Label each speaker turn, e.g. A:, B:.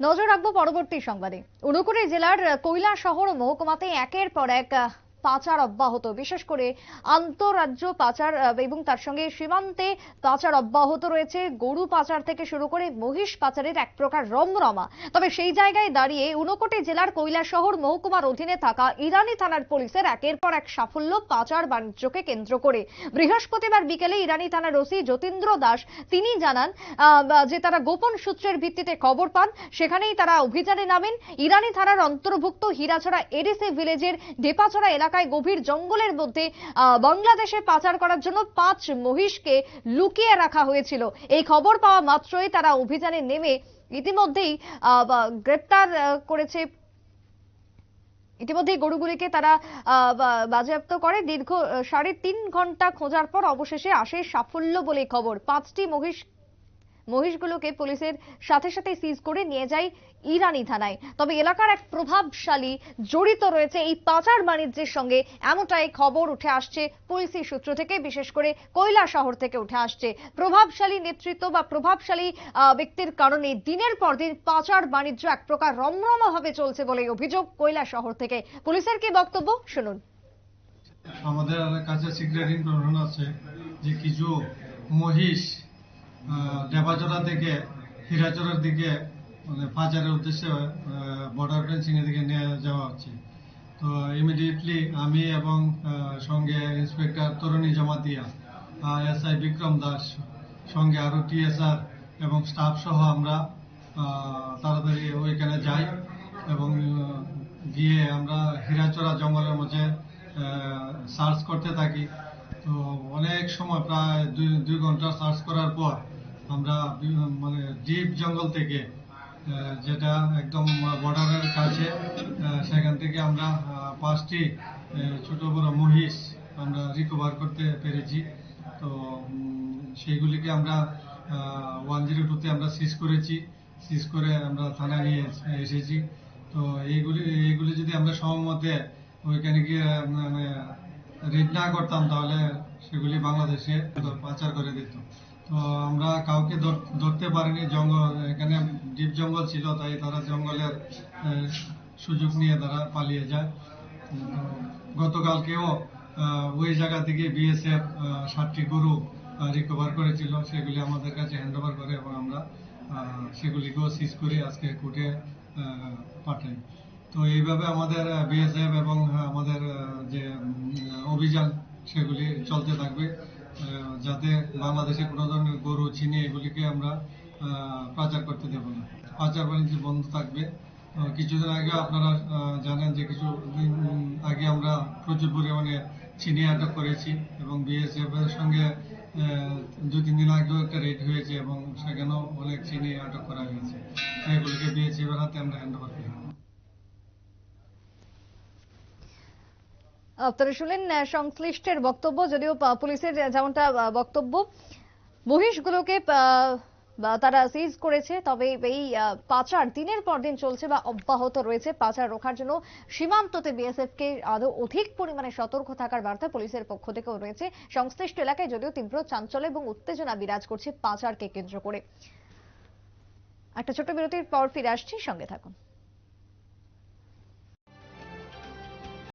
A: নজর রাখব পরবর্তী সংবাদে। উনকুড়ি জেলার কৈলা শহর মহকুমাতে একের পর এক পাচার অব্যাহত, বিশেষ করে আন্তঃরাজ্য পাচার এবং তার সঙ্গে সীমান্তে পাচার অব্যাহত রয়েছে। গরু পাচার থেকে শুরু করে মহিষ পাচারের এক প্রকার রমরমা। তবে সেই জায়গায় দাঁড়িয়ে উনকোটি জেলার শহর মহকুমার অধীনে থাকা ইরানি থানার পুলিশের একের পর এক সাফল্য পাচার বাণিজ্যকে কেন্দ্র করে। বৃহস্পতিবার বিকেলে ইরানি থানার ওসি যতীন্দ্র দাস তিনি জানান যে তারা গোপন সূত্রের ভিত্তিতে খবর পান, সেখানেই তারা অভিযানে নামেন। ইরানি থানার অন্তর্ভুক্ত হীরাছড়া এডিসি ভিলেজের ঢেপাছড়া এলাকায় গভীর জঙ্গলের মধ্যে বাংলাদেশে পাচার করার জন্য পাঁচ মহিষকে লুকিয়ে রাখা হয়েছিল। এই খবর পাওয়া মাত্রই তারা অভিযানে নেমে ইতিমধ্যেই গ্রেপ্তার করেছে। ইতিমধ্যে গরুগুলিকে তারা বাজেয়াপ্ত করে। দীর্ঘ সাড়ে তিন ঘণ্টা খোঁজার পর অবশেষে আসে সাফল্য বলে খবর। পাঁচটি মহিষ মহিষগুলোকে পুলিশের সাথে সাথে সিজ করে নিয়ে যায় ইরানি থানায়। তবে এলাকার এক প্রভাবশালী জড়িত রয়েছে এই পাচার বাণিজ্যের সঙ্গে। এমনটাই খবর উঠে আসছে পুলিশি সূত্র থেকে, বিশেষ করে কৈলা শহর থেকে উঠে আসছে। প্রভাবশালী নেতৃত্ব বা প্রভাবশালী ব্যক্তির কারণে দিনের পর দিন পাচার বাণিজ্য এক প্রকার রমরমাভাবে চলছে বলে অভিযোগ কৈলা শহর থেকে। পুলিশের কি বক্তব্য? শুনুন।
B: আমাদের কাছে ইনফরমেশন আছে যে কিছু মহিষ ডেবাচড়া থেকে হীরাচড়ার দিকে মানে পাচারের উদ্দেশ্যে বর্ডার ফেন্সিং এর দিকে নিয়ে যাওয়া হচ্ছে। তো ইমিডিয়েটলি আমি এবং সঙ্গে ইন্সপেক্টর তরুণী জমাতিয়া এসআই বিক্রম দাস, সঙ্গে আরও টিএসআর এবং স্টাফ সহ আমরা তাড়াতাড়ি ওইখানে যাই এবং গিয়ে আমরা হীরাচড়া জঙ্গলের মধ্যে সার্চ করতে থাকি। তো অনেক সময়, প্রায় দুই দুই ঘণ্টা সার্চ করার পর আমরা মানে ডিপ জঙ্গল থেকে যেটা একদম বর্ডারের কাছে সেখান থেকে আমরা পাঁচটি ছোট বড় মহিষ আমরা রিকভার করতে পেরেছি। তো সেইগুলিকে আমরা ওয়ান জিরো টুতে আমরা সিজ করেছি। সিজ করে আমরা থানায় নিয়ে এসেছি। তো, এইগুলি এইগুলি যদি আমরা সমমতে ওইখানে গিয়ে মানে রেড না করতাম, তাহলে সেগুলি বাংলাদেশে পাচার করে দিত। তো আমরা কাউকে ধর- ধরতে পারিনি, জঙ্গল, এখানে ডিপ জঙ্গল ছিল, তাই তারা জঙ্গলের সুযোগ নিয়ে তারা পালিয়ে যায়। গতকালকেও ওই জায়গা থেকে বিএসএফ ষাটটি গরু রিকভার করেছিল। সেগুলি আমাদের কাছে হ্যান্ড ওভার করে এবং আমরা সেগুলিকেও সিজ করে আজকে কোর্টে পাঠাই। তো এইভাবে আমাদের বিএসএফ এবং আমাদের যে অভিযান, সেগুলি চলতে থাকবে। যাতে বাংলাদেশে কোনো ধরনের গরু চিনি এগুলিকে আমরা পাচার করতে দেব না। পাচার বাণিজ্য বন্ধ থাকবে। কিছুদিন আগে আপনারা জানেন যে কিছু আগে আমরা প্রচুর পরিমাণে চিনি আটক করেছি এবং বিএসএফ এর সঙ্গে দু তিন দিন আগেও একটা রেড হয়েছে এবং সেখানেও অনেক চিনি আটক করা হয়েছে। এগুলিকে বিএসএফ এর হাতে আমরা হ্যান্ড ওভার করি
A: আপনারা শুনলেন সংশ্লিষ্টের বক্তব্য, যদিও পুলিশের যেমনটা বক্তব্য, মহিষগুলোকে তারা সিজ করেছে, তবে এই পাচার দিনের পর দিন চলছে বা অব্যাহত রয়েছে। পাচার রোখার জন্য সীমান্ততে বিএসএফ কে আরও অধিক পরিমাণে সতর্ক থাকার বার্তা পুলিশের পক্ষ থেকেও রয়েছে। সংশ্লিষ্ট এলাকায় যদিও তীব্র চাঞ্চল্য এবং উত্তেজনা বিরাজ করছে পাচারকে কেন্দ্র করে। একটা ছোট বিরতির পর ফিরে আসছি, সঙ্গে থাকুন।